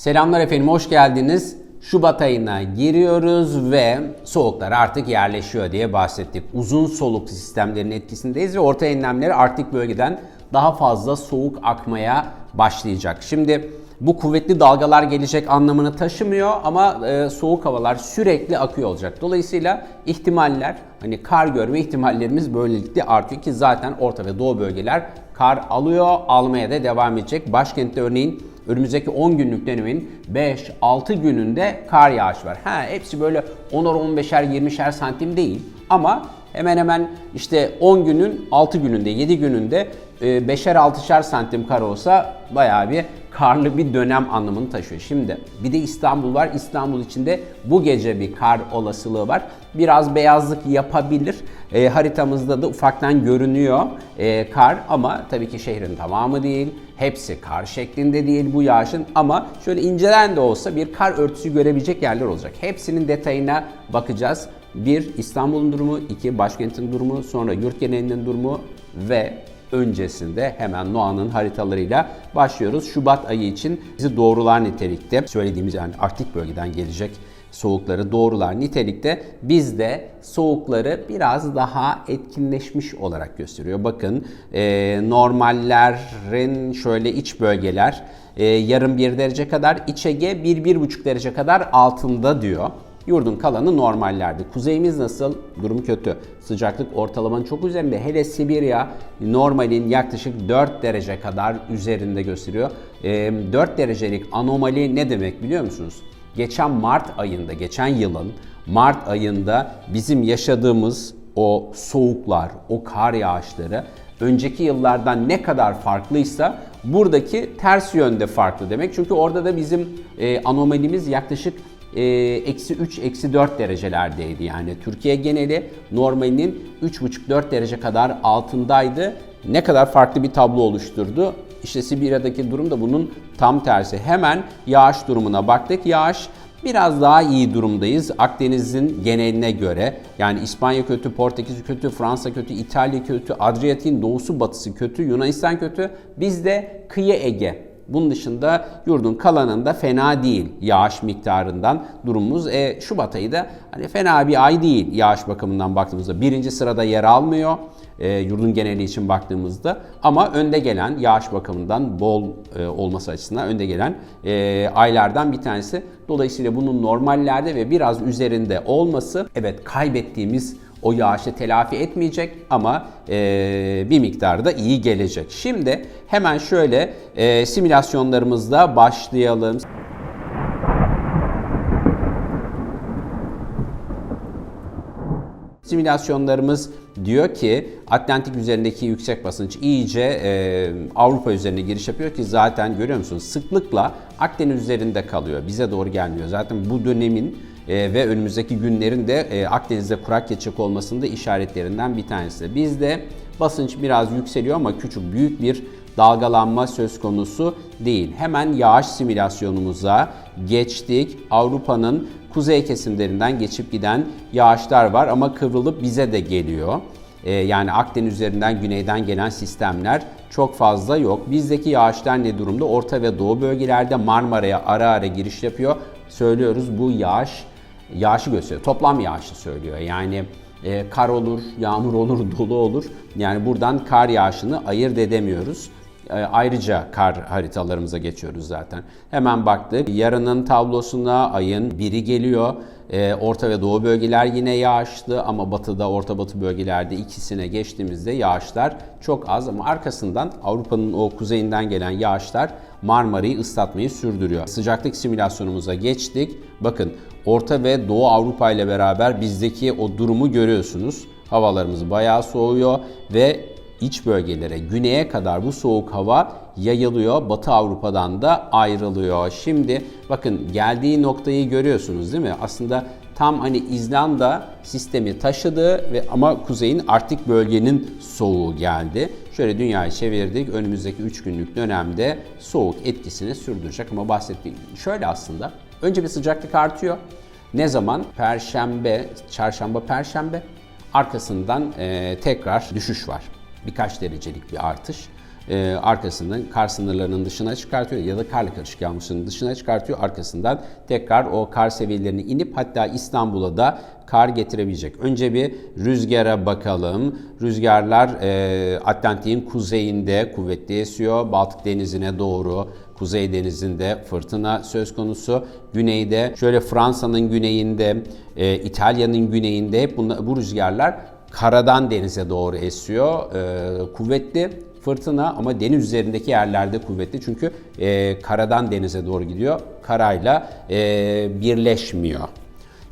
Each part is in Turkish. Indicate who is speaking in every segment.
Speaker 1: Selamlar efendim, hoş geldiniz. Şubat ayına giriyoruz ve soğuklar artık yerleşiyor diye bahsettik. Uzun soluk sistemlerin etkisindeyiz ve orta enlemleri Arktik bölgeden daha fazla soğuk akmaya başlayacak. Şimdi bu kuvvetli dalgalar gelecek anlamını taşımıyor ama e, soğuk havalar sürekli akıyor olacak. Dolayısıyla ihtimaller hani kar görme ihtimallerimiz böylelikle artıyor ki zaten orta ve doğu bölgeler kar alıyor, almaya da devam edecek. Başkentte örneğin önümüzdeki 10 günlük dönemin 5-6 gününde kar yağış var. Ha hepsi böyle 10'ar 15'er 20'şer santim değil ama hemen hemen işte 10 günün 6 gününde 7 gününde 5'er 6'şer santim kar olsa bayağı bir karlı bir dönem anlamını taşıyor. Şimdi bir de İstanbul var. İstanbul içinde bu gece bir kar olasılığı var. Biraz beyazlık yapabilir. E, haritamızda da ufaktan görünüyor e, kar ama tabii ki şehrin tamamı değil. Hepsi kar şeklinde değil bu yağışın ama şöyle incelen de olsa bir kar örtüsü görebilecek yerler olacak. Hepsinin detayına bakacağız. Bir İstanbul'un durumu, iki başkentin durumu, sonra yurt genelinin durumu ve öncesinde hemen Noah'nın haritalarıyla başlıyoruz. Şubat ayı için bizi doğrular nitelikte. Söylediğimiz yani Arktik bölgeden gelecek soğukları doğrular nitelikte bizde soğukları biraz daha etkinleşmiş olarak gösteriyor. Bakın e, normallerin şöyle iç bölgeler e, yarım bir derece kadar iç Ege 1-1,5 derece kadar altında diyor. Yurdun kalanı normallerde. Kuzeyimiz nasıl? Durum kötü. Sıcaklık ortalamanın çok üzerinde. Hele Sibirya normalin yaklaşık 4 derece kadar üzerinde gösteriyor. E, 4 derecelik anomali ne demek biliyor musunuz? Geçen Mart ayında, geçen yılın Mart ayında bizim yaşadığımız o soğuklar, o kar yağışları önceki yıllardan ne kadar farklıysa buradaki ters yönde farklı demek. Çünkü orada da bizim anomalimiz yaklaşık eksi 3, eksi 4 derecelerdeydi. Yani Türkiye geneli normalinin 3,5-4 derece kadar altındaydı. Ne kadar farklı bir tablo oluşturdu. İşte Sibirya'daki durum da bunun tam tersi. Hemen yağış durumuna baktık. Yağış biraz daha iyi durumdayız Akdeniz'in geneline göre. Yani İspanya kötü, Portekiz kötü, Fransa kötü, İtalya kötü, Adriyatik'in doğusu batısı kötü, Yunanistan kötü. Bizde kıyı Ege bunun dışında yurdun kalanında fena değil yağış miktarından durumumuz. E, Şubat ayı da hani fena bir ay değil yağış bakımından baktığımızda. Birinci sırada yer almıyor e, yurdun geneli için baktığımızda. Ama önde gelen yağış bakımından bol e, olması açısından önde gelen e, aylardan bir tanesi. Dolayısıyla bunun normallerde ve biraz üzerinde olması evet kaybettiğimiz o yağışı telafi etmeyecek ama e, bir miktarda iyi gelecek. Şimdi hemen şöyle e, simülasyonlarımızda başlayalım. Simülasyonlarımız diyor ki Atlantik üzerindeki yüksek basınç iyice e, Avrupa üzerine giriş yapıyor ki zaten görüyor musunuz sıklıkla Akdeniz üzerinde kalıyor. Bize doğru gelmiyor. Zaten bu dönemin e, ve önümüzdeki günlerin de e, Akdeniz'de kurak geçecek olmasının da işaretlerinden bir tanesi. Bizde basınç biraz yükseliyor ama küçük büyük bir dalgalanma söz konusu değil. Hemen yağış simülasyonumuza geçtik. Avrupa'nın kuzey kesimlerinden geçip giden yağışlar var ama kıvrılıp bize de geliyor. Ee, yani Akdeniz üzerinden güneyden gelen sistemler çok fazla yok. Bizdeki yağışlar ne durumda? Orta ve doğu bölgelerde Marmara'ya ara ara giriş yapıyor. Söylüyoruz bu yağış yağışı gösteriyor. Toplam yağışı söylüyor. Yani e, kar olur, yağmur olur, dolu olur. Yani buradan kar yağışını ayırt edemiyoruz. E, ayrıca kar haritalarımıza geçiyoruz zaten. Hemen baktık. Yarının tablosuna ayın biri geliyor. E, orta ve doğu bölgeler yine yağışlı ama batıda, orta batı bölgelerde ikisine geçtiğimizde yağışlar çok az ama arkasından Avrupa'nın o kuzeyinden gelen yağışlar Marmara'yı ıslatmayı sürdürüyor. Sıcaklık simülasyonumuza geçtik. Bakın Orta ve Doğu Avrupa ile beraber bizdeki o durumu görüyorsunuz. Havalarımız bayağı soğuyor ve iç bölgelere, güneye kadar bu soğuk hava yayılıyor. Batı Avrupa'dan da ayrılıyor. Şimdi bakın geldiği noktayı görüyorsunuz değil mi? Aslında tam hani İzlanda sistemi taşıdı ve ama kuzeyin Arktik bölgenin soğuğu geldi. Şöyle dünyayı çevirdik. Önümüzdeki 3 günlük dönemde soğuk etkisini sürdürecek ama bahsettiğim şöyle aslında. Önce bir sıcaklık artıyor. Ne zaman? Perşembe, çarşamba, perşembe. Arkasından e, tekrar düşüş var birkaç derecelik bir artış. e, arkasından kar sınırlarının dışına çıkartıyor ya da karla karışık yağmurların dışına çıkartıyor. Arkasından tekrar o kar seviyelerine inip hatta İstanbul'a da kar getirebilecek. Önce bir rüzgara bakalım. Rüzgarlar e, Atlantik'in kuzeyinde kuvvetli esiyor. Baltık Denizi'ne doğru Kuzey Denizi'nde fırtına söz konusu. Güneyde şöyle Fransa'nın güneyinde, e, İtalya'nın güneyinde hep bunla- bu rüzgarlar karadan denize doğru esiyor. E, kuvvetli fırtına ama deniz üzerindeki yerlerde kuvvetli çünkü e, karadan denize doğru gidiyor. Karayla e, birleşmiyor.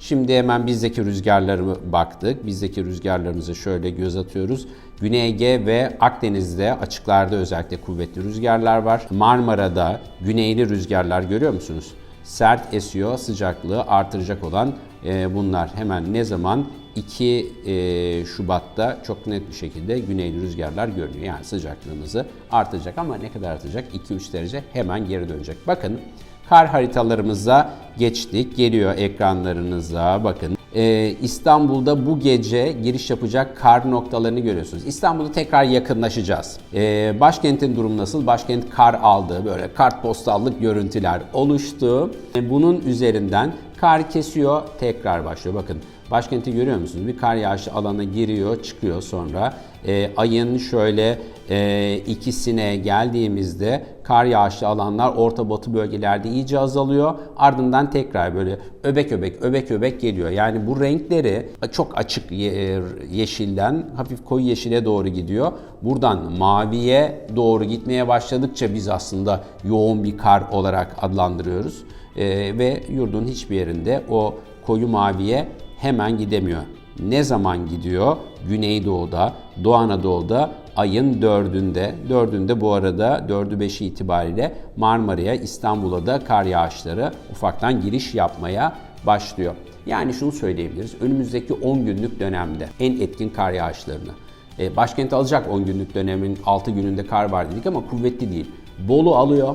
Speaker 1: Şimdi hemen bizdeki rüzgarlara baktık. Bizdeki rüzgarlarımıza şöyle göz atıyoruz. Güney Ege ve Akdeniz'de açıklarda özellikle kuvvetli rüzgarlar var. Marmara'da güneyli rüzgarlar görüyor musunuz? Sert esiyor, sıcaklığı artıracak olan e, bunlar. Hemen ne zaman? 2 e, Şubat'ta çok net bir şekilde güneyli rüzgarlar görünüyor. Yani sıcaklığımızı artacak ama ne kadar artacak? 2-3 derece hemen geri dönecek. Bakın Kar haritalarımıza geçtik. Geliyor ekranlarınıza bakın. Ee, İstanbul'da bu gece giriş yapacak kar noktalarını görüyorsunuz. İstanbul'a tekrar yakınlaşacağız. Ee, başkentin durumu nasıl? Başkent kar aldı. Böyle kartpostallık görüntüler oluştu. Ee, Bunun üzerinden kar kesiyor, tekrar başlıyor. Bakın başkenti görüyor musunuz? Bir kar yağışı alana giriyor, çıkıyor sonra. Ee, ayın şöyle e, ikisine geldiğimizde kar yağışlı alanlar orta batı bölgelerde iyice azalıyor. Ardından tekrar böyle öbek öbek öbek öbek geliyor. Yani bu renkleri çok açık ye- yeşilden hafif koyu yeşile doğru gidiyor. Buradan maviye doğru gitmeye başladıkça biz aslında yoğun bir kar olarak adlandırıyoruz. Ee, ve yurdun hiçbir yerinde o koyu maviye hemen gidemiyor. Ne zaman gidiyor? Güneydoğu'da, Doğu Anadolu'da ayın dördünde, dördünde bu arada dördü beşi itibariyle Marmara'ya, İstanbul'a da kar yağışları ufaktan giriş yapmaya başlıyor. Yani şunu söyleyebiliriz, önümüzdeki 10 günlük dönemde en etkin kar yağışlarını, e, başkent alacak 10 günlük dönemin 6 gününde kar var dedik ama kuvvetli değil. Bolu alıyor,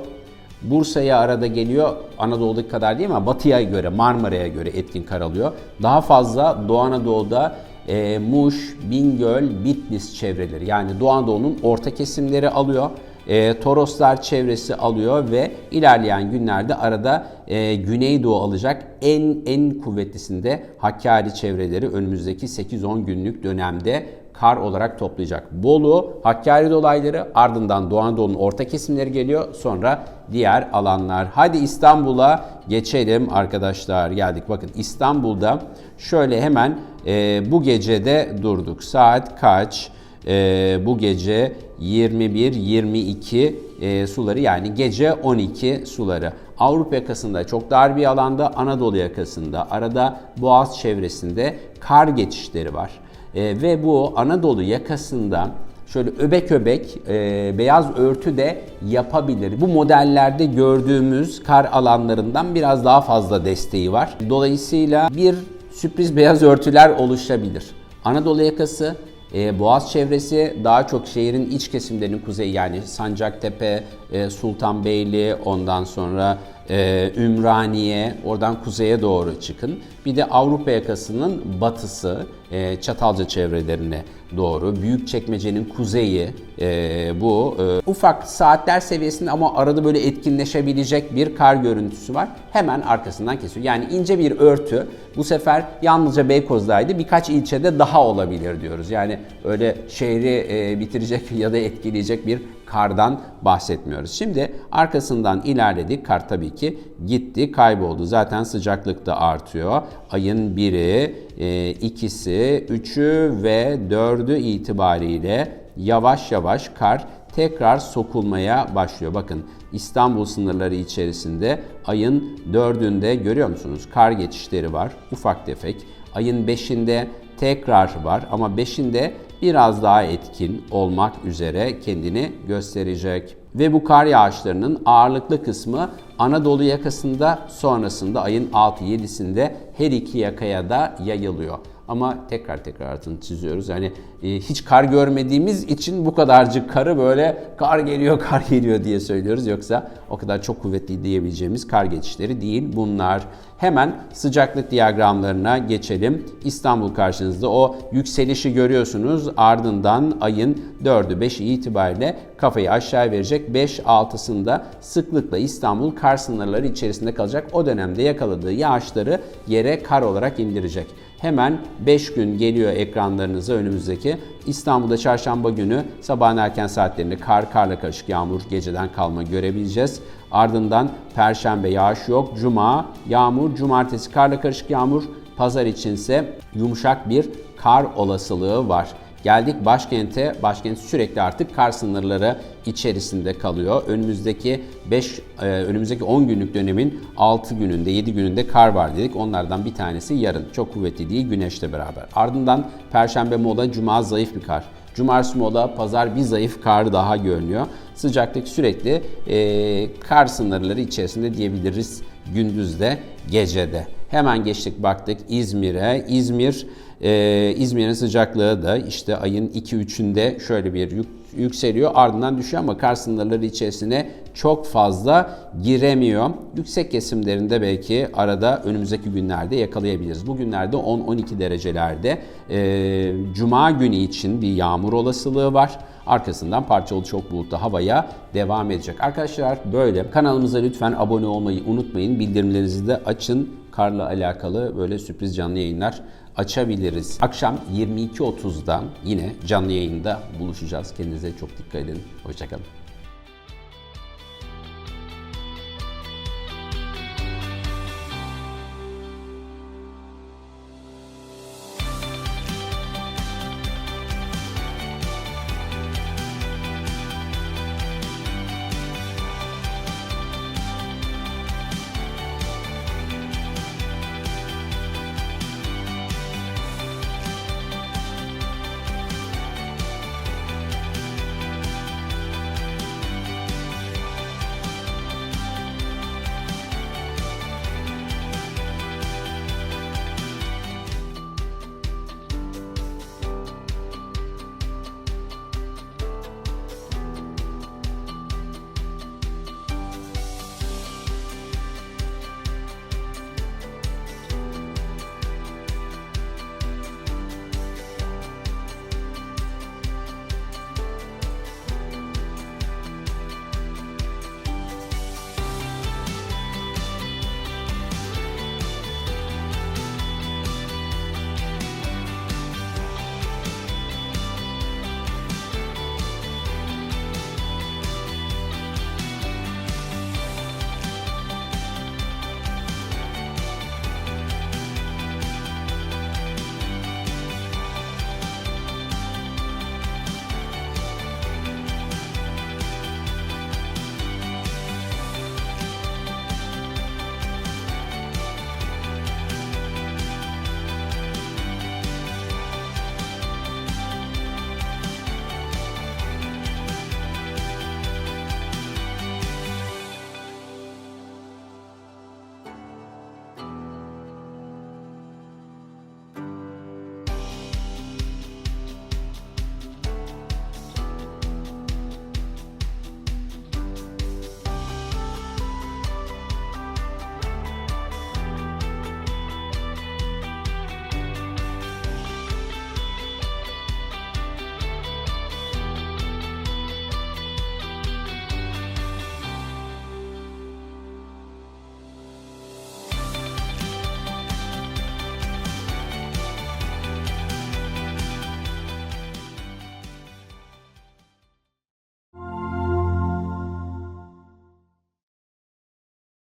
Speaker 1: Bursa'ya arada geliyor. Anadolu'daki kadar değil ama batıya göre, Marmara'ya göre etkin kar alıyor. Daha fazla Doğu Anadolu'da e, Muş, Bingöl, Bitlis çevreleri yani Doğu Anadolu'nun orta kesimleri alıyor. E, Toroslar çevresi alıyor ve ilerleyen günlerde arada e, Güneydoğu alacak en en kuvvetlisinde Hakkari çevreleri önümüzdeki 8-10 günlük dönemde kar olarak toplayacak. Bolu, Hakkari dolayları ardından Doğu Anadolu'nun orta kesimleri geliyor. Sonra diğer alanlar. Hadi İstanbul'a geçelim arkadaşlar. Geldik. Bakın İstanbul'da şöyle hemen e, bu gecede durduk. Saat kaç? E, bu gece 21-22 e, suları yani gece 12 suları. Avrupa yakasında çok dar bir alanda, Anadolu yakasında, arada Boğaz çevresinde kar geçişleri var. E, ve bu Anadolu yakasında şöyle öbek öbek e, beyaz örtü de yapabilir. Bu modellerde gördüğümüz kar alanlarından biraz daha fazla desteği var. Dolayısıyla bir sürpriz beyaz örtüler oluşabilir. Anadolu yakası e, Boğaz çevresi daha çok şehrin iç kesimlerinin kuzeyi yani Sancaktepe, e, Sultanbeyli, ondan sonra e, Ümraniye, oradan kuzeye doğru çıkın. Bir de Avrupa yakasının batısı, e, Çatalca çevrelerine doğru, Büyükçekmece'nin kuzeyi, e, bu e, ufak saatler seviyesinde ama arada böyle etkinleşebilecek bir kar görüntüsü var. Hemen arkasından kesiyor. Yani ince bir örtü. Bu sefer yalnızca Beykoz'daydı. Birkaç ilçede daha olabilir diyoruz. Yani öyle şehri e, bitirecek ya da etkileyecek bir kardan bahsetmiyoruz. Şimdi arkasından ilerledik. Kar tabii ki gitti, kayboldu. Zaten sıcaklık da artıyor. Ayın biri, e, ikisi, üçü ve dördü itibariyle yavaş yavaş kar tekrar sokulmaya başlıyor. Bakın İstanbul sınırları içerisinde ayın dördünde görüyor musunuz? Kar geçişleri var ufak tefek. Ayın beşinde tekrar var ama beşinde biraz daha etkin olmak üzere kendini gösterecek. Ve bu kar yağışlarının ağırlıklı kısmı Anadolu yakasında sonrasında ayın 6-7'sinde her iki yakaya da yayılıyor. Ama tekrar tekrar altını çiziyoruz. Yani e, hiç kar görmediğimiz için bu kadarcık karı böyle kar geliyor, kar geliyor diye söylüyoruz. Yoksa o kadar çok kuvvetli diyebileceğimiz kar geçişleri değil bunlar. Hemen sıcaklık diyagramlarına geçelim. İstanbul karşınızda o yükselişi görüyorsunuz. Ardından ayın 4'ü 5'i itibariyle kafayı aşağı verecek. 5-6'sında sıklıkla İstanbul kar sınırları içerisinde kalacak. O dönemde yakaladığı yağışları yere kar olarak indirecek. Hemen 5 gün geliyor ekranlarınıza önümüzdeki. İstanbul'da çarşamba günü sabahın erken saatlerinde kar, karla karışık yağmur, geceden kalma görebileceğiz. Ardından perşembe yağış yok. Cuma yağmur, cumartesi karla karışık yağmur. Pazar içinse yumuşak bir kar olasılığı var. Geldik başkente. Başkent sürekli artık kar sınırları içerisinde kalıyor. Önümüzdeki 5 e, önümüzdeki 10 günlük dönemin 6 gününde 7 gününde kar var dedik. Onlardan bir tanesi yarın. Çok kuvvetli değil güneşle beraber. Ardından perşembe mola, cuma zayıf bir kar. Cumartesi mola, pazar bir zayıf kar daha görünüyor. Sıcaklık sürekli e, kar sınırları içerisinde diyebiliriz gündüzde, gecede. Hemen geçtik baktık İzmir'e. İzmir ee, İzmir'in sıcaklığı da işte ayın 2-3'ünde şöyle bir yük, yükseliyor ardından düşüyor ama kar sınırları içerisine çok fazla giremiyor. Yüksek kesimlerinde belki arada önümüzdeki günlerde yakalayabiliriz. Bu günlerde 10-12 derecelerde ee, Cuma günü için bir yağmur olasılığı var. Arkasından parçalı çok bulutlu havaya devam edecek. Arkadaşlar böyle kanalımıza lütfen abone olmayı unutmayın. Bildirimlerinizi de açın. Karla alakalı böyle sürpriz canlı yayınlar açabiliriz. Akşam 22.30'da yine canlı yayında buluşacağız. Kendinize çok dikkat edin. Hoşçakalın.